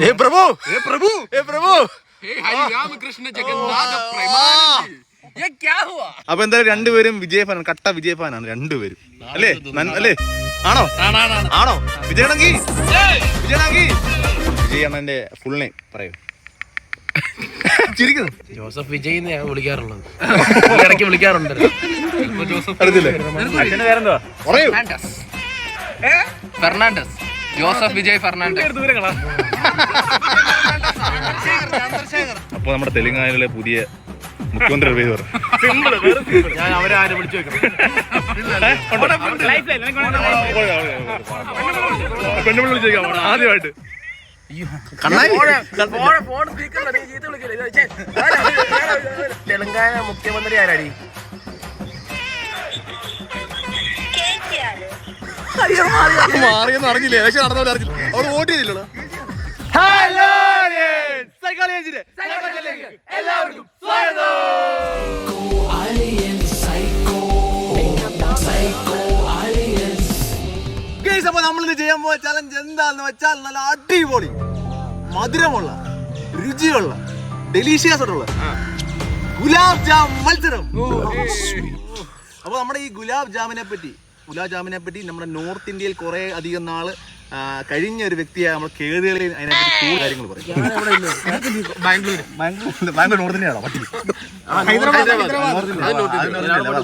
ए प्रभु ए प्रभु ए प्रभु हे हरि राम कृष्ण जगन्नाथ प्रेमानंद ये क्या हुआ അപ്പൊ എന്തായാലും രണ്ടുപേരും വിജയഫാനാണ് കട്ട വിജയഫാനാണ് രണ്ടുപേരും അല്ലേ നൻ- അല്ലേ ആണോ ആണോ വിജയണങ്കി വിജയണങ്കി വിജയണ്ണന്റെ ഫുൾ നെയിം പറയൂ ചിരിക്കുന്നു ജോസഫ് വിജയ് ഞാൻ വിളിക്കാറുള്ളത് ഇടയ്ക്ക് വിളിക്കാറുണ്ട് ഇപ്പൊ ജോസഫ് അറിയത്തില്ലേ പറയൂ Fernandez Fernandez Joseph Vijay Fernandez. അപ്പൊ നമ്മുടെ തെലുങ്കാനയിലെ പുതിയ മുഖ്യമന്ത്രി പേര് പറ. ഞാൻ അവരെ ആരെ വിളിച്ചു വെക്കണം? പെണ്ണുപിള്ള വിളിച്ചേക്കാം ആദ്യമായിട്ട്. തെലങ്കാന മുഖ്യമന്ത്രി ആരാടി? മാറിയെന്ന് അറിഞ്ഞില്ല? ഇലക്ഷൻ നടന്നവരെ അറിഞ്ഞില്ല. അവർ വോട്ട് ചെയ്തില്ലല്ലോ ഗൈസ് അപ്പൊ നമ്മളിത് ചെയ്യാൻ പോയ ചലഞ്ച് എന്താന്ന് വെച്ചാൽ നല്ല അടിപൊളി. മധുരമുള്ള രുചിയുള്ള ഡെലീഷ്യസ് ആയിട്ടുള്ള ഗുലാബ് ജാം മത്സരം. അപ്പൊ നമ്മുടെ ഈ ഗുലാബ് ജാമിനെ പറ്റി ഗുലാബ് പറ്റി നമ്മുടെ നോർത്ത് ഇന്ത്യയിൽ കുറെ അധികം നാൾ കഴിഞ്ഞ ഒരു വ്യക്തിയായ നമ്മൾ കേടുകളിൽ അതിനെപ്പറ്റി കൂടുതൽ കാര്യങ്ങൾ പറയും. ബാംഗ്ലൂർ ബാംഗ്ലൂർ ബാംഗ്ലൂർ നോർത്ത് ഇന്ത്യയാണോ? പട്ടി.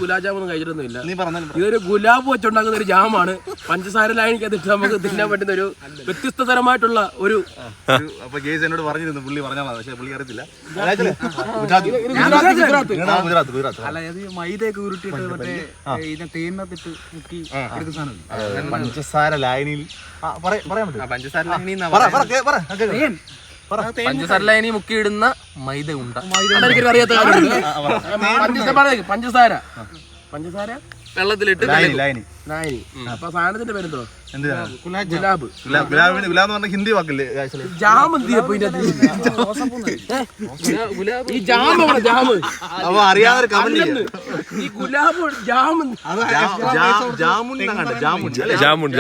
ഗുലാബ് ജാമൊന്നും കഴിച്ചിട്ടൊന്നുമില്ല ഇതൊരു ഗുലാബ് വെച്ചുണ്ടാക്കുന്ന ഒരു ജാമാണ്. പഞ്ചസാര ലായനിക്കകത്തിട്ട് നമുക്ക് തിന്നാൻ പറ്റുന്ന ഒരു വ്യത്യസ്ത തരമായിട്ടുള്ള ഒരു അപ്പൊ ഗേസ് എന്നോട് പറഞ്ഞിരുന്നു പുള്ളി പറഞ്ഞാൽ പക്ഷെ പുള്ളി അറിയത്തില്ല. ഗുജറാത്ത്. ഗുജറാത്ത്. അല്ല അതായത് മൈദയൊക്കെ ഉരുട്ടിട്ട് മറ്റേ ഇതിനെ തേനകത്തിട്ട് മുക്കി എടുക്കുന്ന പഞ്ചസാര ലായനിയിൽ ആ? പഞ്ചസാര പറ, മുക്കിയിടുന്ന മൈദ ഉണ്ട അറിയാത്ത പഞ്ചസാര പഞ്ചസാര? വെള്ളത്തിലിട്ട് ലായനി ലായനി നായനി അപ്പൊ സാധനത്തിന്റെ പേരെന്തോ? എന്തിനാ? ഗുലാബ് ഗുലാബ്. ഗുലാബിന് ഗുലാബ് എന്ന് പറഞ്ഞ ഹിന്ദി വാക്കില്ലേ ആക്ച്വലി ജാം എന്ത് ചെയ്യപ്പോ ഈ ജാം എവിടെ ജാം. അപ്പൊ അറിയാതെ കമന്റ് ഈ ഗുലാബ് ജാം എന്ത്? ജാമുൻ ജാമുൻ. അല്ലേ? ജാമുൻ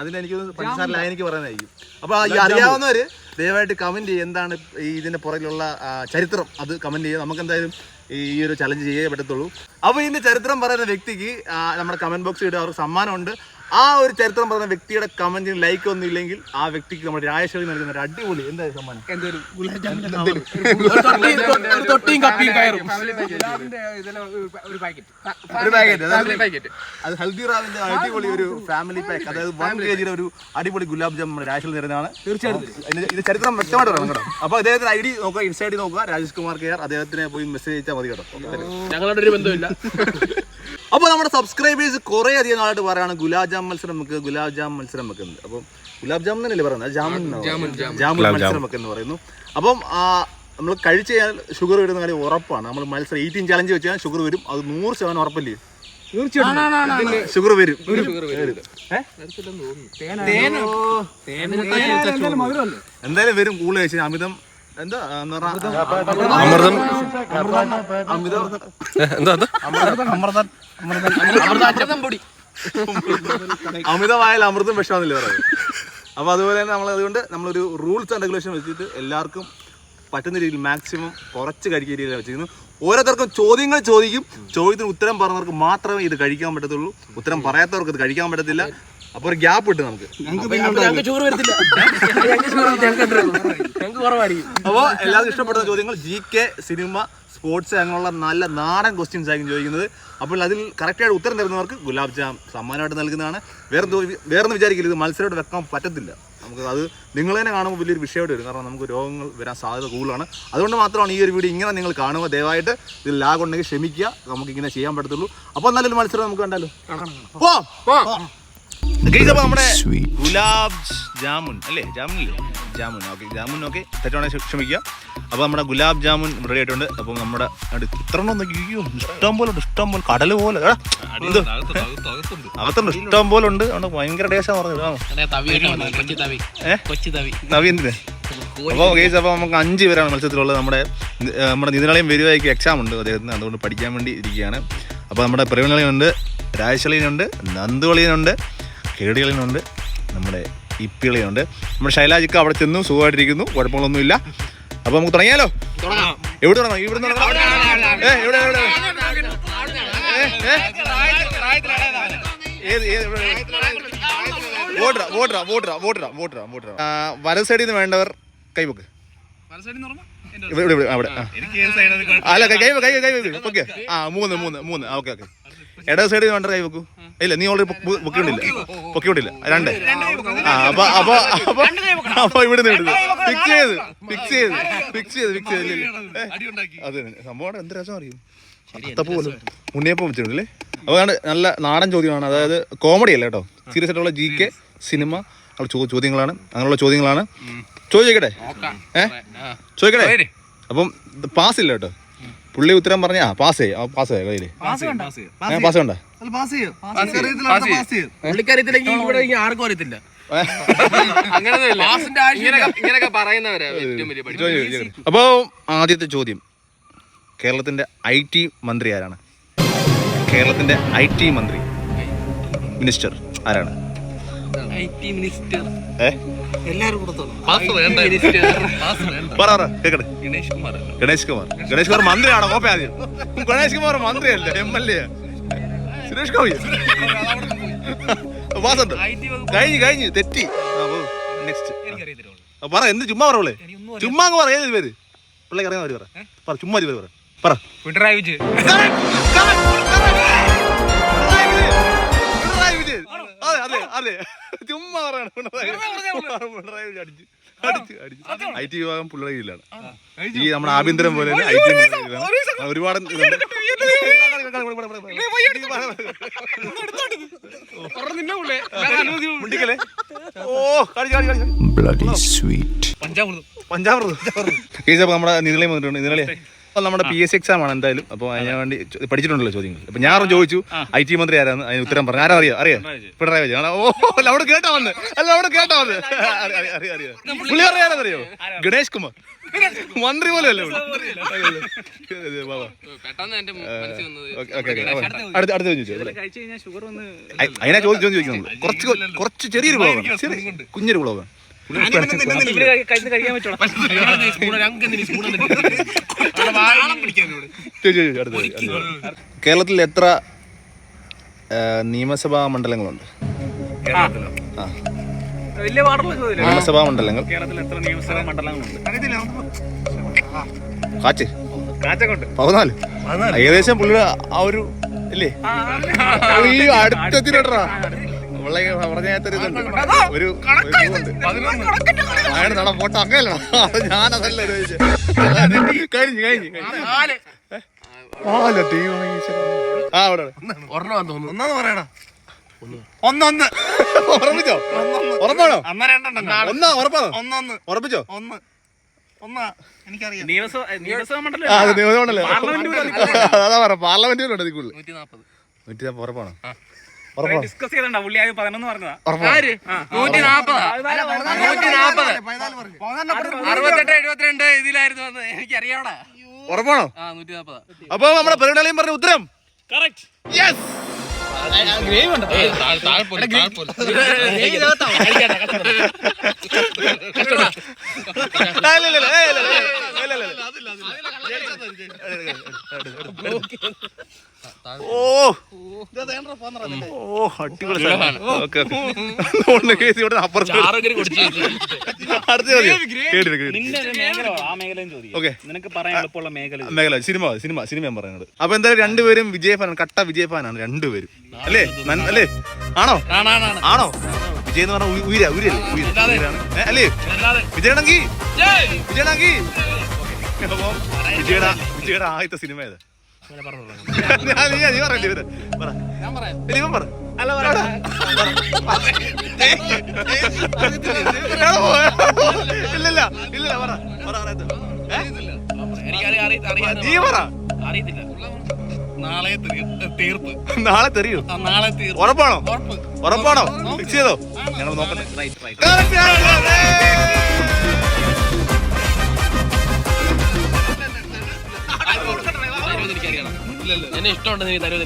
അതിന് എനിക്ക് തോന്നുന്നു പഞ്ചസാര ലായനിക്ക് പറയുന്നതായിരിക്കും അപ്പൊ ഈ അറിയാവുന്നവര് ദയവായിട്ട് കമന്റ് ചെയ്യും. എന്താണ് ഈ ഇതിന്റെ പുറകിലുള്ള ആ, ചരിത്രം? അത് കമന്റ് ചെയ്യുക നമുക്ക് എന്തായാലും ഈ ഒരു ചലഞ്ച് ചെയ്യേ പറ്റത്തുള്ളൂ. അപ്പോൾ ഇതിന്റെ ചരിത്രം പറയുന്ന വ്യക്തിക്ക് നമ്മുടെ കമന്റ് ബോക്സിൽ ഇടുക അവർക്ക് സമ്മാനമുണ്ട്. ആ ഒരു ചരിത്രം പറഞ്ഞ വ്യക്തിയുടെ കമന്റിന് ലൈക്ക് ഒന്നും ഇല്ലെങ്കിൽ ആ വ്യക്തിക്ക് നമ്മുടെ രാജേശ്വരി നൽകുന്ന ഒരു അടിപൊളി എന്താ സമ്മാനം? ഒരു പാക്കറ്റ് അത് ഹൽദിറാമിന്റെ അടിപൊളി ഒരു ഫാമിലി പാക്ക് അതായത് വൺ കെ ജിയുടെ ഒരു അടിപൊളി ഗുലാബ് ജാം നമ്മുടെ രാജശേഖരി തരുന്നതാണ് തീർച്ചയായിട്ടും. ഇത് ചരിത്രം വ്യക്തമായിട്ട് പറയണം കേട്ടോ. അപ്പൊ അദ്ദേഹത്തിന്റെ ഐ ഡി നോക്കുക ഇൻസൈഡിൽ നോക്കുക രാജേഷ് കുമാർ കെ ആർ അദ്ദേഹത്തിനെ പോയി മെസ്സേജ് അയച്ചാൽ മതി കേട്ടോ. ഞങ്ങളുടെ ഒരു ബന്ധമില്ല അപ്പൊ നമ്മുടെ സബ്സ്ക്രൈബേഴ്സ് കുറേ അധികം നാളായിട്ട് പറയാണ് ഗുലാബ് ജാം മത്സരം നമുക്ക് ഗുലാബ് ജാം മത്സരം വെക്കുന്നത് അപ്പം ഗുലാബ് ജാം എന്നല്ലേ പറയുന്നത് ജാമുൻ ജാമുൻ മത്സരം വെക്കെന്ന് പറയുന്നു അപ്പം നമ്മൾ കഴിച്ചു കഴിഞ്ഞാൽ ഷുഗർ വരുന്ന കാര്യം ഉറപ്പാണ് നമ്മൾ മത്സരം എയ്റ്റീൻ ചലഞ്ച് വെച്ചാൽ ഷുഗർ വരും അത് നൂറ് ശതമാനം ഉറപ്പല്ലേ ഷുഗർ വരും എന്തായാലും വരും കൂടുതൽ കഴിച്ചാൽ അമിതം എന്താ? അമൃതം അമിതം. അമൃതം. അമൃതം. പൊടി. അമിതമായാൽ അമൃതം വിഷമാണെന്നില്ല പറയുന്നത് അപ്പൊ അതുപോലെ തന്നെ നമ്മൾ അതുകൊണ്ട് നമ്മളൊരു റൂൾസ് ആൻഡ് റെഗുലേഷൻ വെച്ചിട്ട് എല്ലാവർക്കും പറ്റുന്ന രീതിയിൽ മാക്സിമം കുറച്ച് കഴിക്കുന്ന രീതിയിലാണ് വെച്ചിരിക്കുന്നു. ഓരോരുത്തർക്കും ചോദ്യങ്ങൾ ചോദിക്കും. ചോദ്യത്തിന് ഉത്തരം പറഞ്ഞവർക്ക് മാത്രമേ ഇത് കഴിക്കാൻ പറ്റത്തുള്ളൂ. ഉത്തരം പറയാത്തവർക്ക് ഇത് കഴിക്കാൻ പറ്റത്തില്ല. അപ്പോൾ ഒരു ഗ്യാപ്പ് ഇട്ട് നമുക്ക്. ഞങ്ങൾക്ക് ചോറ് വരത്തില്ല ഞങ്ങൾക്ക് കുറവായിരിക്കും അപ്പോൾ എല്ലാവർക്കും ഇഷ്ടപ്പെടുന്ന ചോദ്യങ്ങൾ ജി കെ സിനിമ സ്പോർട്സ് അങ്ങനെയുള്ള നല്ല നാടൻ ക്വസ്റ്റ്യൻസ് ആയിരിക്കും ചോദിക്കുന്നത്. അപ്പോൾ അതിൽ കറക്റ്റായിട്ട് ഉത്തരം തരുന്നവർക്ക് ഗുലാബ് ജാം സമ്മാനമായിട്ട് നൽകുന്നതാണ്. വേറെ വേറൊന്നും വിചാരിക്കില്ല ഇത് മത്സരമായിട്ട് വെക്കാൻ പറ്റത്തില്ല. നമുക്ക് അത് നിങ്ങൾ തന്നെ കാണുമ്പോൾ വലിയൊരു വിഷയമായിട്ട് വരും. കാരണം നമുക്ക് രോഗങ്ങൾ വരാൻ സാധ്യത കൂടുതലാണ്. അതുകൊണ്ട് മാത്രമാണ് ഈ ഒരു വീഡിയോ ഇങ്ങനെ നിങ്ങൾ കാണുക. ദയവായിട്ട് ഇതിൽ ലാഗ് ഉണ്ടെങ്കിൽ ക്ഷമിക്കുക. നമുക്ക് ഇങ്ങനെ ചെയ്യാൻ പറ്റത്തുള്ളൂ. അപ്പോൾ നല്ലൊരു മത്സരം നമുക്ക് കണ്ടാലോ? നമ്മുടെ ഗുലാബ് ജാമുൻ അല്ലേ? ജാമുൻ അല്ലേ ജാമുൻ ഓക്കെ ജാമുൻ ഓക്കെ തെറ്റാണെങ്കിൽ ക്ഷമിക്കുക. അപ്പോൾ നമ്മുടെ ഗുലാബ് ജാമുൻ റെഡി ആയിട്ടുണ്ട്. അപ്പോൾ നമ്മുടെ ഇത്ര അയ്യോ ഇഷ്ടം പോലെ ഉണ്ട് ഇഷ്ടം പോലെ. കടൽ പോലെ. അകത്തുണ്ട് ഇഷ്ടം പോലെ ഉണ്ട്. അതുകൊണ്ട് ഭയങ്കര ടേസ്റ്റാണ് പറഞ്ഞത്. തവി എന്തിന്? അപ്പോൾ ഗൈസ് അപ്പോൾ നമുക്ക് അഞ്ച് പേരാണ് മത്സരത്തിലുള്ളത്. നമ്മുടെ നമ്മുടെ നിതിനാളെയും വരുവായിക്ക് എക്സാം ഉണ്ട് അദ്ദേഹത്തിന്. അതുകൊണ്ട് പഠിക്കാൻ വേണ്ടി ഇരിക്കുകയാണ്. അപ്പോൾ നമ്മുടെ പ്രവീണളിയുണ്ട് രാജശളിയനുണ്ട് നന്ദുകളിനുണ്ട് കേടികളിനുണ്ട് നമ്മുടെ ഇപ്പിളിയുണ്ട്. നമ്മുടെ ശൈലാജിക്ക് അവിടെ ചെന്നു സുഖമായിട്ടിരിക്കുന്നു കുഴപ്പങ്ങളൊന്നുമില്ല. അപ്പൊ നമുക്ക് തുടങ്ങിയാലോ? എവിടെ തുടങ്ങാം ഇവിടെ ഏ, എവിടെ എവിടെ? ഏ, ഏ? ഏത് ഏത് എവിടെ? വോട്ടറ വോട്ടറ വോട്ടറ വോട്ടറ വോട്ടറ വോട്ടറ വല സൈഡിൽ നിന്ന് വേണ്ടവർ കൈവക്ക് ഇവിടെ ഇവിടെ അവിടെ. അല്ല കൈ കൈ കൈ ഓക്കെ ആ മൂന്ന് മൂന്ന് മൂന്ന്. Okay okay. ഇട സൈഡിൽ വേണ്ട കൈ വെക്കൂ. ഇല്ല നീ ഓൾറെഡി പൊക്കിയിട്ടില്ല പൊക്കിവിടില്ല രണ്ട്. ആ അപ്പൊ അപ്പൊ അപ്പൊ അപ്പൊ ഇവിടെ നിന്ന് ഫിക്സ് ചെയ്ത് ഫിക്സ് ചെയ്ത് ഫിക്സ് ചെയ്ത് ഫിക്സ് ചെയ്ത്. അത് സംഭവം എന്ത് രസം അറിയും? അത്തപ്പൂ പോലും ഉണ്ണിയപ്പം വെച്ചിട്ടുണ്ടല്ലേ? അതാണ് നല്ല നാടൻ ചോദ്യമാണ് അതായത് കോമഡി അല്ല കേട്ടോ? സീരിയസ് ആയിട്ടുള്ള ജി കെ സിനിമ ചോദ്യങ്ങളാണ്. അങ്ങനെയുള്ള ചോദ്യങ്ങളാണ്. ചോദിക്കട്ടെ ഏ? ചോദിക്കട്ടെ? അപ്പം പാസ് ഇല്ല കേട്ടോ. പുള്ളി ഉത്തരം പറഞ്ഞ ആ പാസ് ചെയ്യ പാസ് ചെയ്യാം. കയ്യിൽ പാസ് പുള്ളിക്കറിയത്തില്ലെങ്കിൽ ഇവിടെ ആർക്കും അറിയത്തില്ല. അപ്പോൾ ആദ്യത്തെ ചോദ്യം. കേരളത്തിന്റെ ഐ ടി മന്ത്രി ആരാണ്? കേരളത്തിന്റെ ഐ ടി മന്ത്രി. മിനിസ്റ്റർ ആരാണ്? I T minister. ഏ? എല്ലാരും കൊടുത്തോളൂ പാസ് വേണ്ട. മിനിസ്റ്റർ വേണ്ട. പറ പറ കേക്കട്ടെ. ഗണേഷ് കുമാർ ഗണേഷ് കുമാർ. ഗണേഷ് കുമാർ മന്ത്രിയാണോ? കോപ്പ ആദ്യം. Ganesh Kumar മന്ത്രിയല്ലേ? M L A. Suresh Gopi. പാസുണ്ട് കഴിഞ്ഞു കഴിഞ്ഞു. തെറ്റി. നെക്സ്റ്റ് പറ എന്ത് ചുമ്മാ പറ ചുമ്മാ അങ്ങ് പറ ഏത് പേര്? പിള്ളേക്ക് അറിയാൻ പറ. പറ ചുമ്മാ ഒരു പേര് പറ. പറ. പിണറായി വിജയൻ. അതെ അതെ അതെ. ചുമ്മാ പിണറായി. അടിച്ചു. ഐ ടി വിഭാഗം പിള്ളേരിലാണ് ഈ നമ്മുടെ ആഭ്യന്തരം പോലെ തന്നെ ഐ ടി ഒരുപാട് പഞ്ചാമൃതം. പഞ്ചാമൃതം നമ്മുടെ നീതിലയം വന്നിട്ടുണ്ട് നീതിലയം അപ്പോൾ നമ്മുടെ പി എസ് സി എക്സാം ആണ് എന്തായാലും. അപ്പോൾ അതിന് വേണ്ടി പഠിച്ചിട്ടുണ്ടല്ലോ ചോദ്യങ്ങൾ. അപ്പൊ ഞാൻ ചോദിച്ചു ഐ ടി മന്ത്രി ആരാന്ന്? അതിന് ഉത്തരം പറഞ്ഞു. ആരാ അറിയാം? അറിയാം? പിണറായി വിജയൻ? ഓ അവിടെ കേട്ടാ വന്ന്. അല്ല അവിടെ കേട്ടാ വന്ന്. അറിയാം അറിയാം പുള്ളി അറിയാനറിയോ ഗണേഷ് കുമാർ. മന്ത്രി പോലെ അല്ലേ പെട്ടെന്ന് എന്റെ മനസ്സിൽ വന്നത് ഓക്കെ ഓക്കെ അടുത്ത അടുത്ത ചോദിച്ചു അതിനാ ചോദിച്ചു ചോദിക്കുന്നത്. കുറച്ച് കുറച്ച് ചെറിയൊരു കുളവാണ് ചെറിയ കുഞ്ഞൊരു കുളവാണ് കേരളത്തിൽ എത്ര നിയമസഭാ മണ്ഡലങ്ങളുണ്ട്? നിയമസഭാ മണ്ഡലങ്ങൾ? കാച്ച്. പതിനാല്. ഏകദേശം പുള്ളി ആ ഒരു ഇല്ലേ? ഈ നമ്മളെ പറഞ്ഞാത്തൊരിതുണ്ട് ഒരു അയാൾ ഫോട്ടോ അങ്ങനല്ലോ ഞാൻ അതല്ല കഴിഞ്ഞു കഴിഞ്ഞു ആ അവിടെ ഒരെണ്ണം തോന്നുന്നു. ഒന്നാന്ന് പറയണ ഒന്നൊന്ന്. ഉറപ്പിച്ചോ? ഉറപ്പാണോ? അന്ന് രണ്ടെണ്ണം ഒന്നാ ഉറപ്പാണോ? ഒന്നൊന്ന്. ഉറപ്പിച്ചോ? ഒന്ന്. പാർലമെന്റിലുണ്ട് നൂറ്റി നാപ്പത് ഉറപ്പാണോ? ഡിസ്കസ് ചെയ്തണ്ട പുള്ളി ആദ്യം പതിനൊന്ന് പറഞ്ഞതാ ആര് നൂറ്റി നാപ്പതാ നൂറ്റി നാപ്പത് അറുപത്തെട്ട് എഴുപത്തിരണ്ട് ഇതിലായിരുന്നു വന്നത് എനിക്കറിയാവടാ ഉറപ്പാണോ ആ നൂറ്റി നാപ്പതാ അപ്പൊ നമ്മുടെ പരിപാടിയും പറഞ്ഞ ഉത്തരം കറക്റ്റ് യെസ് ഓ ഓ നിനക്ക് പറയാൻ എളുപ്പമുള്ള മേഖല സിനിമ സിനിമ സിനിമ ഞാൻ പറയുന്നത് അപ്പൊ എന്തായാലും രണ്ടുപേരും വിജയഫാനാണ് കട്ട വിജയഫാനാണ് രണ്ടുപേരും അല്ലേ അല്ലേ ആണോ ആണോ വിജയ് എന്ന് പറഞ്ഞ ഉയര ഉയരല്ലേ. അല്ലേ വിജയണെങ്കിൽ അപ്പൊ വിജയുടെ വിജയുടെ ആദ്യത്തെ സിനിമ ഏത് പറ പറ നീ പറ നാളെ തീർപ്പ് നാളെ തെറിയോ. നാളെ തീർപ്പ് ഉറപ്പാണോ? ഉറപ്പാണോ ഫിക്സ് ചെയ്തോ ഞങ്ങൾ നോക്കട്ടെ എന്നെ ഇഷ്ടമുണ്ട് നീ തരൂ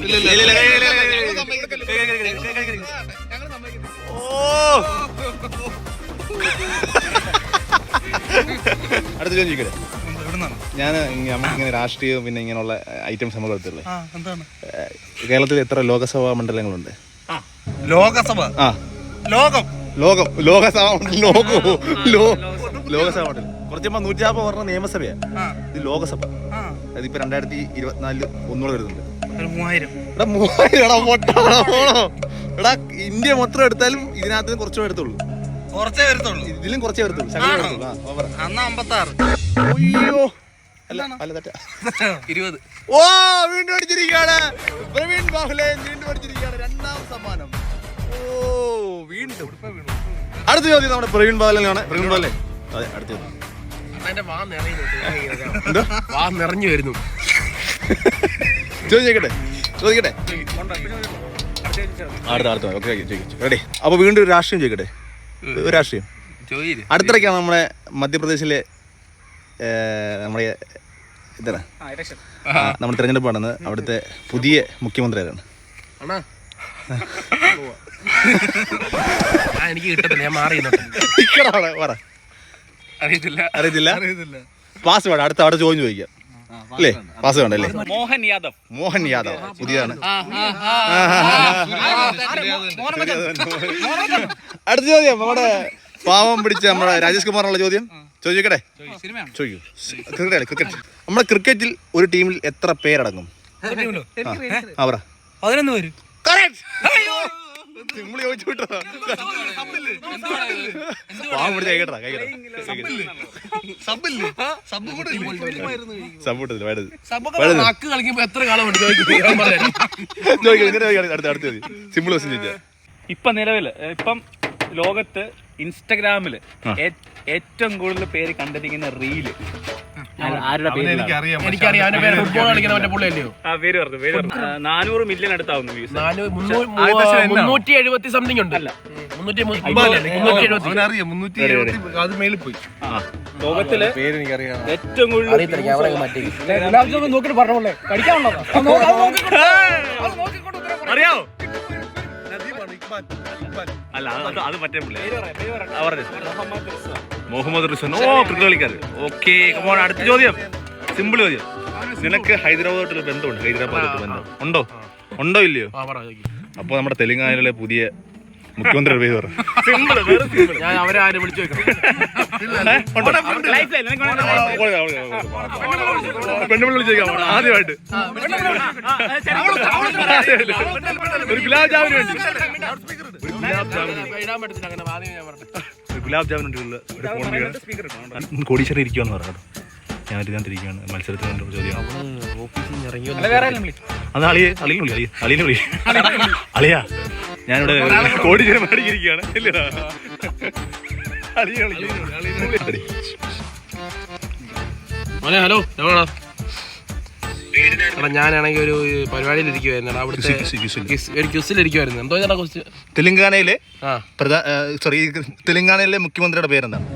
അടുത്ത ചോദ്യം ചോദിക്കട്ടെ ഞാൻ ഇങ്ങനെ രാഷ്ട്രീയവും പിന്നെ ഇങ്ങനെയുള്ള ഐറ്റംസ് നമ്മൾ എടുത്തില്ലേ കേരളത്തിൽ എത്ര ലോകസഭാ മണ്ഡലങ്ങളുണ്ട്? ലോകസഭ? ആ. ലോകം? ലോകം ലോകസഭാ മണ്ഡലം ലോകവും ലോകസഭാ. മണ്ഡലം. കുറച്ചുമ്പോ നൂറ്റി നാൽപ്പത് പറഞ്ഞ നിയമസഭയാണ് ഇത് ലോകസഭ. അതിപ്പോ രണ്ടായിരത്തി ഇരുപത്തിനാലിൽ ഒന്നുകൂടെ വരുന്നുണ്ട്. എടാ മൂവായിരം എടാ പൊട്ടാടാ എടാ ഇന്ത്യ മൊത്തം എടുത്താലും ഇതിനകത്ത് കുറച്ച് വരത്തുള്ളൂ. കുറച്ചേ വരത്തുള്ളൂ. ഇതിലും കുറച്ചേ വരത്തുള്ളൂ. അന്ന് അമ്പത്താറ്. അയ്യോ. ഇരുപത്. ഓ വീണ്ടും അടിച്ചിരിക്കുകയാണ്. പ്രവീൺ ബാഹുലെ വീണ്ടും അടിച്ചിരിക്കുകയാണ്. രണ്ടാം സമ്മാനം. ഓ വീണ്ടും. അടുത്ത ചോദ്യം നമ്മുടെ പ്രവീൺ ബാഹുലാണ് പ്രവീൺ ബാലേ അതെ അടുത്ത ചോദ്യം. എന്റെ വാ നിറയുന്നു വാ നിറഞ്ഞു വരുന്നു. ചോദിക്കട്ടെ? ചോദിക്കട്ടെ അടുത്ത അടുത്ത ഓക്കെ റെഡി അപ്പോൾ വീണ്ടും ഒരു രാഷ്ട്രീയം ചോദിക്കട്ടെ? ഒരു രാഷ്ട്രീയം. അടുത്തിടയ്ക്കാണ് നമ്മുടെ മധ്യപ്രദേശിലെ നമ്മുടെ ഇതാണ് ആ, നമ്മുടെ തിരഞ്ഞെടുപ്പ് നടന്നത് അവിടുത്തെ പുതിയ മുഖ്യമന്ത്രി ആരാണ്? ആ എനിക്ക് കിട്ടത്തില്ല ഞാൻ മാറി പറ. അറിയത്തില്ല അറിയത്തില്ല അറിയത്തില്ല പാസ് വേണം അടുത്ത അവിടെ ചോദ്യം ചോദിക്കാം അല്ലേ പാസ് വേണ്ട അല്ലേ മോഹൻ യാദവ് മോഹൻ യാദവ് പുതിയതാണ് അടുത്ത ചോദ്യം നമ്മുടെ പാവം പിടിച്ച നമ്മുടെ രാജേഷ് കുമാറിനുള്ള ചോദ്യം ചോദിക്കട്ടെ സിനിമയാണ് ചോദിക്കൂ ക്രിക്കറ്റ് ക്രിക്കറ്റ് നമ്മുടെ ക്രിക്കറ്റിൽ ഒരു ടീമിൽ എത്ര പേരടങ്ങും പതിനൊന്ന് പേര് സിമ്പിൾ ചോദിച്ചു പാവം സബ് വേണ്ടത് നാക്ക് കളിക്കുമ്പോ എത്ര കാലം ഉണ്ട് ചോദിക്കും അടുത്ത സിമ്പിൾ ക്വസ്റ്റ്യൻ ഇപ്പൊ നിലവിൽ ഇപ്പം ലോകത്ത് ഇൻസ്റ്റഗ്രാമിൽ ഏ- ഏറ്റവും കൂടുതൽ പേര് കണ്ടിരിക്കുന്ന റീൽ. ആരുടെ പേര് എനിക്കറിയാം എനിക്കറിയാം അവന്റെ ഫുട്ബോൾ കളിക്കുന്ന മറ്റേ ആ പേര് പറഞ്ഞു പേര് പറഞ്ഞു ആ, നാനൂറ് മില്യൺ അടുത്താവുന്നു വ്യൂസ് മുന്നൂറ്റി എഴുപത്തി സംതിങ് ഉണ്ട് ലോകത്തിൽ ഏറ്റവും കൂടുതൽ അറിയത്തില്ല അല്ല അത് അത് മറ്റേ പുള്ളി. മുഹമ്മദ് റിസ്വാൻ ഓ ക്രിക്കറ്റ് കളിക്കാർ ഓക്കെ അടുത്ത ചോദ്യം. സിമ്പിൾ ചോദ്യം. നിനക്ക് ഹൈദരാബാദോട്ടുള്ള ബന്ധമുണ്ട്. ഹൈദരാബാദോട്ട് ബന്ധം. ഉണ്ടോ? ഉണ്ടോ ഇല്ലയോ. അപ്പോൾ നമ്മുടെ തെലുങ്കാനയിലെ പുതിയ മുഖ്യമന്ത്രിയുടെ പേര് പറ സിമ്പിൾ വെറും സിമ്പിൾ ഞാൻ അവരെ ആരും വിളിച്ചു പെണ്ണുപിള്ളി വിളിച്ചേക്കാം ആദ്യമായിട്ട്. ഒരു ഗുലാബ് ജാമിന് വേണ്ടി. ഒരു ഗുലാബ് ജാമിന് വേണ്ടിയുള്ള ഒരു ഫോൺ കോടീശ്വരം ഇരിക്കുവാന്ന് പറഞ്ഞു ഞാൻ മത്സരത്തിന് വേണ്ടി ഒരു ചോദ്യം. അളിയെ അളിയിൽ വിളി അളിയെ. അളിയെ വിളി. അളിയാ. ഞാനിവിടെ കോടി മേടിച്ചിരിക്കുകയാണ് ഇല്ലടാ അളിയെ വിളിക്കും മോനെ ഹലോ എവിടെ എടാ ഞാനാണെങ്കിൽ ഒരു പരിപാടിയിൽ ഇരിക്കുവായിരുന്നു അവിടുത്തെ ഒരു ക്യൂസിൽ ഇരിക്കുവായിരുന്നു എന്തോ ചേട്ടാ ക്വസ്റ്റ് തെലുങ്കാനയിലെ സോറി തെലുങ്കാനയിലെ മുഖ്യമന്ത്രിയുടെ പേരെന്താണ്?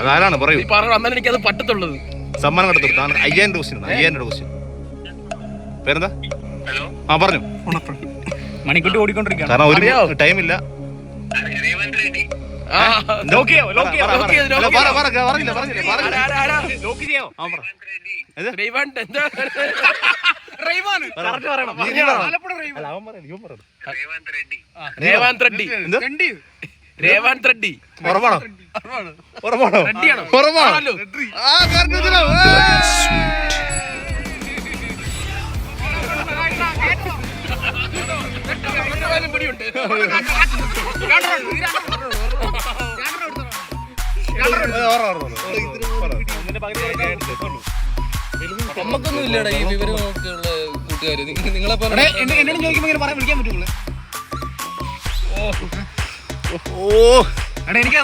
അതാരാണ്? പറയൂ. നീ പറഞ്ഞു അന്നാലും എനിക്കത് പറ്റത്തുള്ളത്. സമ്മാനം കണ്ടെത്തു. അയ്യായിരം രൂപ ക്വസ്റ്റ്യൻ അയ്യായിരം രൂപ ക്വസ്റ്റ്യൻ പേരെന്താ? ആ പറഞ്ഞു. മണിക്കുട്ടി ഓടിക്കൊണ്ടിരിക്കുകയാണ്. കാരണം ഇല്ല ഒരു? ലോക്ക് ചെയ്ത് അല്ല, ഓ, ഓ, ഓ, ഓ, ഓ. നമുക്കൊന്നും ഇല്ലടാ ഈ വിവരമൊക്കെ ഉള്ള കൂട്ടുകാര് നിങ്ങളെ എന്നോട് ചോദിക്കുമ്പോ ഇങ്ങനെ പറയാൻ വിളിക്കാൻ പറ്റുള്ളൂ ഓ. എടാ എനിക്ക്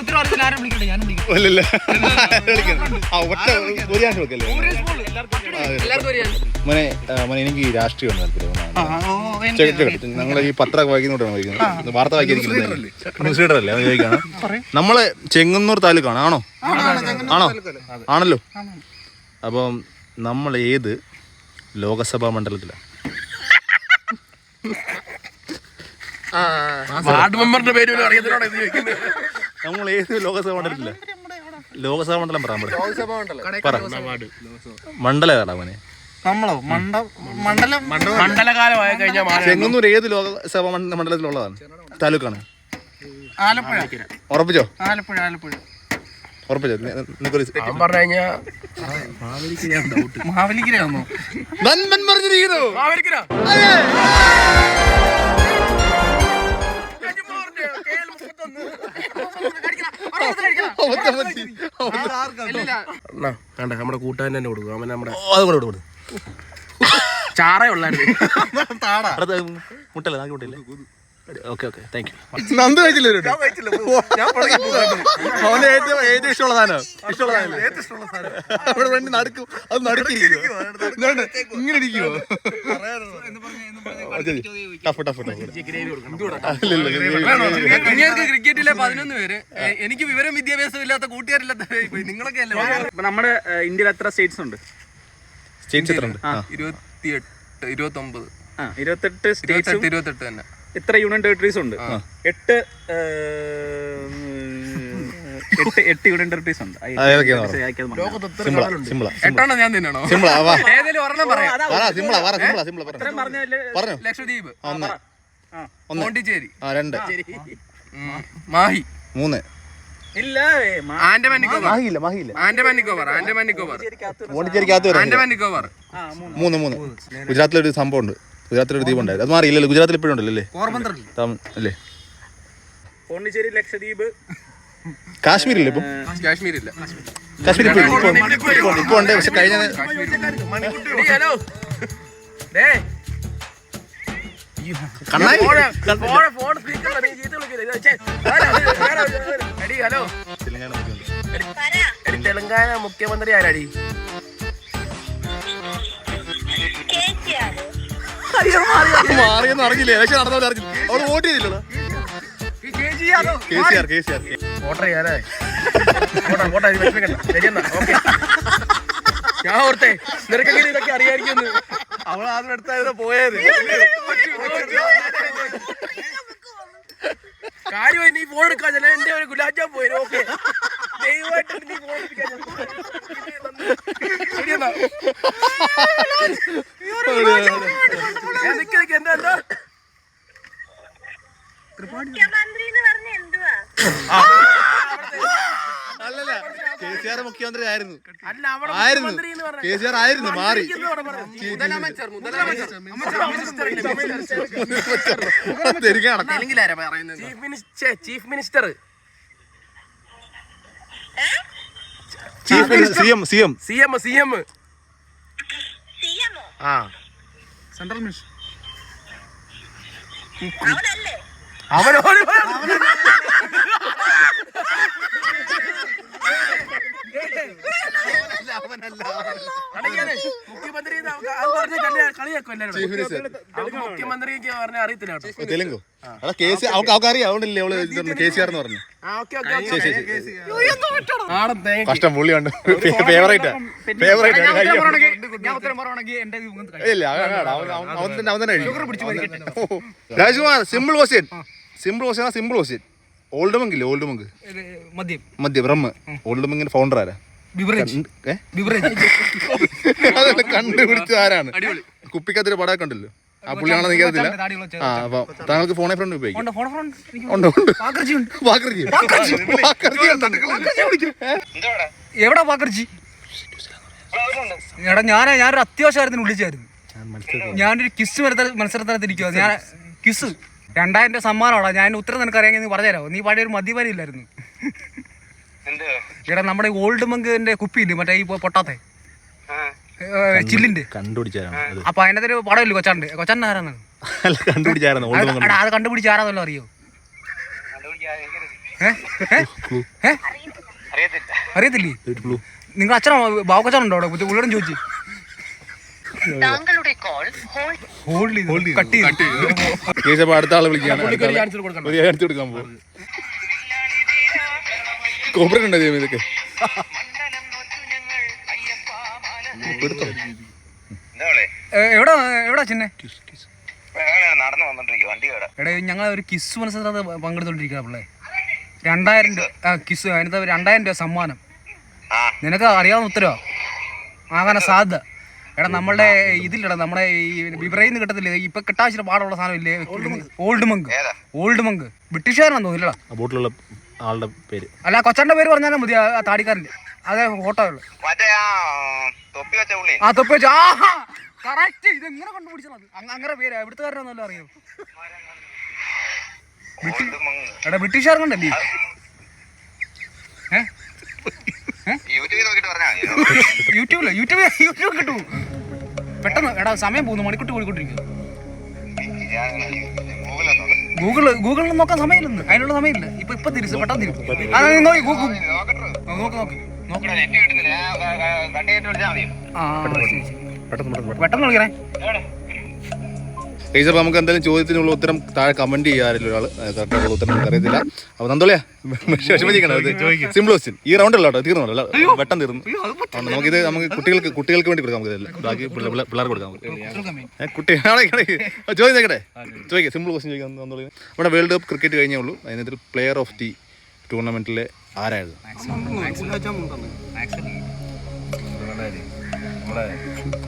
ആരും വിളിക്കട്ടെ വിളിക്കാം. ആ, ഒറ്റ ഒരു ചാൻസ് വെക്കല്ലേ മോനെ മോനെ എനിക്ക് ഈ രാഷ്ട്രീയം താല്പര്യം ഞങ്ങൾ ഈ പത്രമൊക്കെ വായിക്കുന്നോട്ടാണ് വായിക്കുന്നത് വാർത്ത വായിക്കുന്നത് ന്യൂസ് റീഡർ അല്ലേ ചോദിക്കാണ്. നമ്മളെ ചെങ്ങന്നൂർ താലൂക്കാണ് ആണോ? ആണോ ആണല്ലോ. അപ്പം നമ്മൾ ഏത് ലോകസഭാ മണ്ഡലത്തിലാണ്? വാർഡ് മെമ്പറിന്റെ പേര് അറിയത്തിലാണ് അറിയത്തിനോട് ഇത് ചോദിക്കുന്നത്. നമ്മൾ ഏത് ലോകസഭ മണ്ഡലത്തില്ല ലോകസഭ മണ്ഡലം പറയാൻ പറ. മണ്ഡലം മോനെ? നമ്മളോ? മണ്ഡ മണ്ഡലം മണ്ഡലകാലമായി കഴിഞ്ഞാൽ ചെങ്ങന്നൂർ ഏത് ലോകസഭ മണ്ഡലത്തിലുള്ളതാണ്? താലൂക്കാണ്. ആലപ്പുഴ. ഉറപ്പിച്ചോ? ആലപ്പുഴ ആലപ്പുഴ. ഉറപ്പിച്ചോ? മാവലിക്കരയാണോ നന്മൻ പറഞ്ഞിരിക്കുന്നു. മാവേലിക്കര. വേണ്ട നമ്മുടെ കൂട്ടുകാരൻ തന്നെ കൊടുക്കും അവൻ നമ്മുടെ അത് കൂടെ കൊടുക്കും കൊടു. ചാറ ഉള്ളായിരുന്നു മുട്ടല്ലേ നാക്കി മുട്ടല്ലേ okay okay thank you Nandu കഴിച്ചില്ല ഒരു അവന്റെ ഏറ്റവും ഏറ്റവും ഇഷ്ടമുള്ള സാധനം ഇഷ്ടമുള്ള സാധനം അവിടെ വേണ്ടി നടക്കും അത് ഇങ്ങനെ ഇരിക്കുവോ ടഫ് ടഫ് നിങ്ങൾക്ക് ക്രിക്കറ്റിലെ പതിനൊന്ന് പേര്. എനിക്ക് വിവരം വിദ്യാഭ്യാസം ഇല്ലാത്ത കൂട്ടുകാരില്ലാത്ത നിങ്ങളൊക്കെ അല്ലേ ഇപ്പൊ നമ്മുടെ ഇന്ത്യയിൽ എത്ര സ്റ്റേറ്റ്സ് ഉണ്ട്? സ്റ്റേറ്റ് ചിത്രം ഉണ്ട്? ഇരുപത്തിയെട്ട് ഇരുപത്തി ഒമ്പത് ആ ഇരുപത്തെട്ട് സ്റ്റേറ്റ്സ് ഇരുപത്തെട്ട് തന്നെ. എത്ര യൂണിയൻ ടെറിട്ടറീസ് ഉണ്ട്? എട്ട് എട്ട് എട്ട് ടെറിട്ടറീസ് ഉണ്ട്. എട്ടെണ്ണം ഞാൻ തിന്നണോ? ഏതെങ്കിലും ഒരെണ്ണം പറയാം. ലക്ഷദ്വീപ്. പോണ്ടിച്ചേരി. രണ്ട്. മാഹി. മൂന്ന്. മൂന്ന്. മൂന്ന് മൂന്ന്. ഗുജറാത്തിലൊരു സംഭവം ഉണ്ട്. ഗുജറാത്തിലൊരു ദ്വീപ് ഉണ്ടായിരുന്നു. അത് മാറിയില്ലല്ലോ. ഗുജറാത്തിൽ ഇപ്പോഴും ഉണ്ടല്ലോ അല്ലേ? പോണ്ടിച്ചേരി ലക്ഷദ്വീപ്. കാശ്മീരില്ലേ ഇപ്പം? കാശ്മീരില്ല. കാശ്മീർ ഇപ്പൊ ഉണ്ട്, പക്ഷെ കഴിഞ്ഞ കണ്ണായി. തെലങ്കാന മുഖ്യമന്ത്രി ആരാടി? മാറിയെന്ന് അറിഞ്ഞില്ലേ? ഇലക്ഷൻ നടന്നവരെ അറിഞ്ഞില്ല? അവർ വോട്ട് ചെയ്തില്ലല്ലോ. K C R K C R voter ചെയ്യാനേ പോട്ടെ പോട്ടെ ഇത് വിഷമിക്കണ്ട ശരിയെന്നാ ഓക്കെ. ഞാൻ ഓർത്തേ നിനക്കെങ്കിലും ഇതൊക്കെ അറിയായിരിക്കും അവൾ ആദ്യം എടുത്തായിരുന്നു പോയത്. കാര്യമായി നീ ഫോൺ എടുക്കാൻ ചെല്ല എന്റെ ഒരു ഗുലാബ് ജാം പോയി ഓക്കെ. ദൈവമായിട്ട് നീ ഫോൺ എടുക്കാൻ ശരിയെന്നാ. ഞാൻ നിക്ക് നിക്ക് എന്താ എന്താ? മുഖ്യമന്ത്രി എന്ന് പറഞ്ഞ എന്തുവാ അല്ലല്ല കെ സി ആർ മുഖ്യമന്ത്രി ആയിരുന്നു ആയിരുന്നു മുഖ്യമന്ത്രി എന്ന് പറഞ്ഞ കെ സി ആർ ആയിരുന്നു മാറി chief minister chief minister C M C M C M C M ആ സെൻട്രൽ മിനിസ്റ്റർ അവനല്ലേ അവനോട് അടങ്ങിയാലേ, മുഖ്യമന്ത്രി എന്ന് അവ- അത് പറഞ്ഞ് കളി- കളിയാക്കും എല്ലാവരും. Chief minister. അവർക്ക് മുഖ്യമന്ത്രിക്ക് പറഞ്ഞ അറിയത്തില്ല കേട്ടോ. തെലുങ്കു? അതാ കെ സി അവൾക്ക് അവൾക്കറിയാം അതുകൊണ്ടല്ലേ അവൾ കെ സി ആർ എന്ന് പറഞ്ഞു. ശരി ശരി കഷ്ടം ഫേവറേറ്റ് ഫേവറേറ്റ് കഴിയും. ഇല്ല അവൻ അവൻ- അവൻ- അവൻ- അവൻ തന്നെ അവൻ Rajkumar simple question simple question simple question. Old Monk ഇല്ലേ ഓൾഡ് മങ്ക് മദ്യം. ബ്രഹ്മ. ഓൾഡ് മങ്കിന്റെ ഫൗണ്ടർ ആരാ? അതല്ല കണ്ടുപിടിച്ച ആരാണ്? കുപ്പിക്കത്തിൽ പടമൊക്കെ ഉണ്ടല്ലോ ആ പുള്ളിയാണെന്ന് ചെ- ആ അപ്പൊ താങ്കൾക്ക് ഫോണെ ഫ്രണ്ട് ഉപയോഗിക്കും. ഉണ്ട്, ഉണ്ട്. എവിടാ പാക്കർജി എടാ ഞാൻ ഞാനൊരു അത്യാവശ്യമായിരുന്നു വിളിച്ചായിരുന്നു. ഞാനൊരു കിസ് മത്സരത്തിനകത്ത് ഇരിക്കുക ഞാൻ കിസ് രണ്ടായിരം രൂപ സമ്മാനമാണോ? ഞാൻ ഉത്തരം നിനക്ക് അറിയാമെങ്കിൽ നീ പറഞ്ഞുതരാമോ? നീ പഴയ ഒരു മദ്യപാനി ഇല്ലായിരുന്നു എടാ നമ്മുടെ ഓൾഡ് മങ്കിന്റെ കുപ്പിയില്ലേ? മറ്റേ ഈ പൊട്ടാത്തെ? ചില്ലിന്റെ? അപ്പൊ അതിനകത്ത് ഒരു പടമില്ല കൊച്ചാണ്ട്? കൊച്ചാണ്ട് ആരാണ് കണ്ടുപിടിച്ചായിരുന്നു അത് കണ്ടുപിടിച്ച ആരാന്നല്ലോ അറിയോ? അറിയത്തില്ലേ. നിങ്ങൾ അച്ഛനോ ഉണ്ടോ അവിടെ? ഉള്ളോടും ചോദിച്ചു. താങ്കളുടെ കോൾ ഹോൾഡ് ഹോൾഡ് കട്ട് ചെയ്തു. അടുത്ത ആളെ വിളിക്കുകയാണ്. ചാൻസ് കൊടുക്കാൻ പോകും കോപ്പറേറ്റ് ഉണ്ടോ ദൈവം ഇതൊക്കെ? എടുത്തോ എവിടെ എവിടെ ചിന്നെ? നടന്നു വണ്ടി കേടാ എടാ ഞങ്ങൾ ഒരു കിസ് മത്സരത്തിൽ പങ്കെടുത്തോണ്ടിരിക്കുക പിള്ളേ. രണ്ടായിരം രൂപ ആ കിസ് അതിനകത്ത് രണ്ടായിരം രൂപ സമ്മാനം. ആ. നിനക്ക് അറിയാവുന്ന ഉത്തരവാ? ആകാനാ സാധ്യത. എടാ നമ്മളുടെ ഇതില്ലടാ നമ്മുടെ ഈ വിബ്രയിൽ കിട്ടത്തില്ലേ? ഇപ്പൊ കിട്ടാവശ്യം പാടുള്ള സാധനം ഇല്ലേ? ഓൾഡ് മങ്ക് ഓൾഡ് മങ്ക് ബ്രിട്ടീഷുകാരനാന്ന് തോന്നില്ലടാ ആ ബോട്ടിലുള്ള ആളുടെ പേര്. അല്ല കൊച്ചന്റെ പേര് പറഞ്ഞാലും മതി ആ താടിക്കാരന്റെ അതേ ഫോട്ടോ ആ തൊപ്പി വെച്ച ആ തൊപ്പി വെച്ച് ആഹാ! കറക്റ്റ് ഇത് എങ്ങനെ കണ്ടുപിടിച്ചത് അങ്ങനെ പേര്. എവിടുത്തുകാരനൊന്നും അറിയോ. എടാ പറഞ്ഞാ മതി. യൂട്യൂബിൽ യൂട്യൂബ് യൂട്യൂബ് കിട്ടൂ. പെട്ടെന്ന് എടാ സമയം പോകുന്നു മണിക്കൂട്ടി നോക്കാം ഗൂഗിൾ ഗൂഗിളിൽ നോക്കാൻ സമയമില്ലെന്ന്. അതിനുള്ള സമയമില്ല. ഇപ്പൊ ഇപ്പൊ തിരിച്ചു പെട്ടെന്ന് തിരിച്ചു. നോക്കി ഗൂഗിൾ നോക്ക്. നോക്ക് പെട്ടെന്ന് പെട്ടെന്ന് വിളിക്കണേ. അപ്പോൾ നമുക്ക് എന്തായാലും ചോദ്യത്തിനുള്ള ഉത്തരം താഴെ കമന്റ് ചെയ്യാറില്ല ഒരാൾ കറക്റ്റായിട്ടുള്ള ഉത്തരം നമുക്ക് അറിയത്തില്ല. അപ്പോൾ നന്ദോളിയാ അത് സിമ്പിൾ ക്വസ്റ്റ്യൻ ഈ റൗണ്ട് അല്ല കേട്ടോ തീർന്നല്ലോ വെട്ടം തീർന്നു. നമുക്കിത് നമുക്ക് കുട്ടികൾക്ക് കുട്ടികൾക്ക് വേണ്ടി കൊടുക്കാം നമുക്ക് ബാക്കി പിള്ള- പിള്ള- പിള്ളേർക്ക് കൊടുക്കാം നമുക്ക്. കുട്ടികളെ ചോദ്യം ചോദിക്കാം സിമ്പിൾ ക്വസ്റ്റ്യൻ ചോദിക്കാം നന്ദോളി. നമ്മുടെ വേൾഡ് കപ്പ് ക്രിക്കറ്റ് കഴിഞ്ഞേ ഉള്ളൂ. അതിനകത്ത് പ്ലെയർ ഓഫ് ദി ടൂർണമെന്റിലെ ആരായിരുന്നു?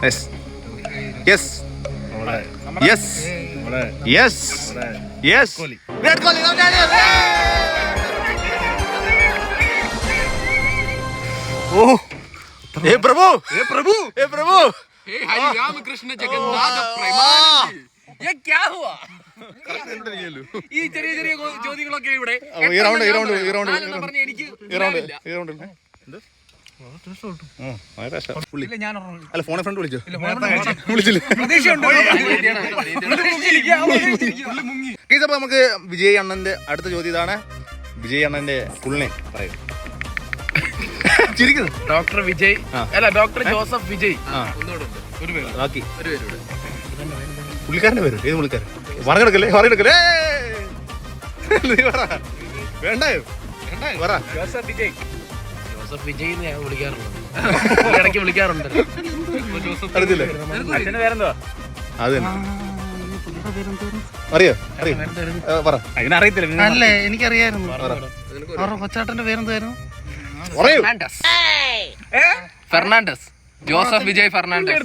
Yes yes yes yes yes Virat Kohli ഓ ഏ പ്രഭു ഏ പ്രഭു ഏ പ്രഭു രാമകൃഷ്ണ ജഗന്നാഥ പ്രേമാനന്ദി ये क्या हुआ ഈ ചെറിയ ചെറിയ കോ- ചോദ്യങ്ങളൊക്കെ ഇവിടെ അപ്പൊ ഈ റൗണ്ട് ഈ റൗണ്ട് ഈ റൗണ്ട് ഞാനെന്നാ പറഞ്ഞ എനിക്ക് ഈ റൗണ്ട് ഈ റൗണ്ട് അല്ല ഫോണെ ഫ്രണ്ട് വിളിച്ചോ. വിളിച്ചില്ല. അപ്പൊ നമുക്ക് വിജയ് അണ്ണന്റെ അടുത്ത ചോദ്യം ഇതാണ്. വിജയ് അണ്ണന്റെ ഫുൾ നെയിം പറയൂ. ചിരിക്കുന്നു. ഡോക്ടർ വിജയ്. അല്ല ഡോക്ടർ ജോസഫ് വിജയ്. ആ. ഒരു പേര് ബാക്കി. ഒരു പേര് പുള്ളിക്കാരന്റെ പേര് ഏത് പുള്ളിക്കാരൻ? വറകെടുക്കല്ലേ വറകെടുക്കല്ലേ വേണ്ടായോ? വേണ്ടായോ? പറ. ജോസഫ് വിജയ്. ജോസഫ് വിജയ് എന്ന് ഞാൻ വിളിക്കാറുണ്ട്. ഇടയ്ക്ക് വിളിക്കാറുണ്ട്. അറിയത്തില്ലേ? അത് തന്നെ. അറിയോ? അറിയോ? പറ. അല്ലേ എനിക്കറിയായിരുന്നു. അവരുടെ കൊച്ചാട്ടന്റെ പേരെന്തായിരുന്നു Fernandez. Fernandez. Joseph Vijay Fernandez.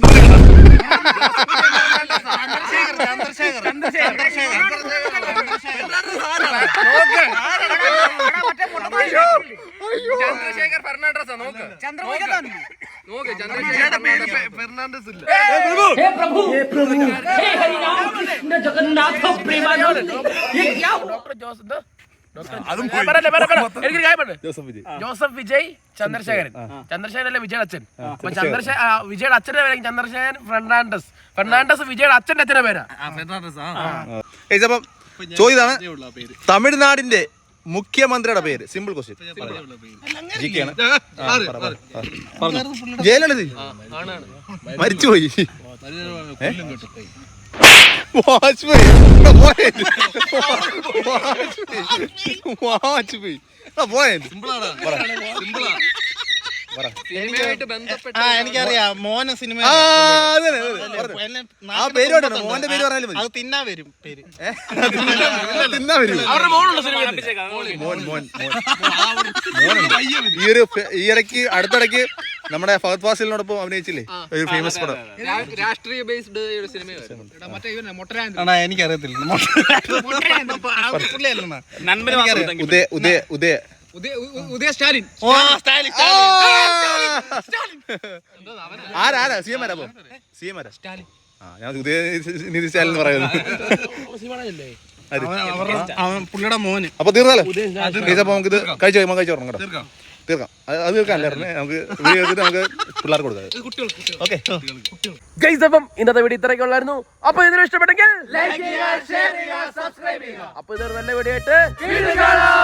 Chandrashekhar Fernandez നോക്ക്. നോക്ക്. ചന്ദ്രശേഖർ ഫെർണാണ്ടസ്. ഇല്ല. ഡോക്ടർ ജോസഫ് വിജയ്. ജോസഫ് വിജയ് ചന്ദ്രശേഖരൻ. ചന്ദ്രശേഖരൻ അല്ലെ വിജയുടെ അച്ഛൻ? അപ്പൊ ചന്ദ്രശേഖർ വിജയുടെ അച്ഛന്റെ പേര് ചന്ദ്രശേഖരൻ ഫെർണാണ്ടസ്. ഫെർണാണ്ടസ് വിജയുടെ അച്ഛന്റെ അച്ഛന്റെ പേരാ. ഇതാണ് തമിഴ്നാടിന്റെ മുഖ്യമന്ത്രിയുടെ പേര്. സിമ്പിൾ ക്വസ്റ്റ്യൻ ജി കെ ആണ്. ജയലളിത. മരിച്ചുപോയി? വാജ്പേയി. വാജ്പേയി. വാജ്പേയി പോയത് സിമ്പിളാ പറ. എനിക്കറിയാം. മോന സിനിമ ആ, പേര് മോന്റെ പേര് പറഞ്ഞാലും മതി. അത് തിന്നാ വരും പേര്. തിന്നാ വരൂ. മോൻ മോൻ. മോൻ മോനുണ്ട്. ഈ ഒരു ഫെ- ഈ ഇടയ്ക്ക് അടുത്തിടയ്ക്ക് നമ്മുടെ ഫഹദ് ഫാസിലിനോടൊപ്പം അഭിനയിച്ചില്ലേ? ഒരു ഫേമസ് പടം. രാഷ്ട്രീയ ബേസ്ഡ് ഒരു സിനിമ. എനിക്കറിയത്തില്ല. പുള്ളിയല്ലെന്നാ. ഉദയ ഉദയ ഉദയ. ഉദയ സ്റ്റാലിൻ. ഓ സ്റ്റാലിൻ. സ്റ്റാലിൻ ആരാ ആരാ? സി എം ആരാ അപ്പൊ? സി എം ആരാ? ആ ഞാൻ ഉദയ നിധി സ്റ്റാലിൻ എന്ന് പറയുന്നത്. അവൻ പുള്ളിയുടെ മോന്. അപ്പൊ തീർന്നാലോ? അപ്പൊ നമുക്ക് ഇത് കഴിച്ചു കഴിയുമ്പോൾ കഴിച്ചു തുടങ്ങാം കേട്ടോ. തീർക്കാം. അത് അത് തീർക്കാനല്ലേ നമുക്ക് നമുക്ക് പിള്ളേർക്ക് കൊടുക്കാം. ഓക്കെ. ഗൈസ് അപ്പം ഇന്നത്തെ വീഡിയോ ഇത്രയൊക്കെ ഉള്ളായിരുന്നു അപ്പൊ ഇതിന് ഇഷ്ടപ്പെട്ടെങ്കിൽ അപ്പൊ ഇതൊരു നല്ല വീഡിയോ ആയിട്ട് വീണ്ടും കാണാം.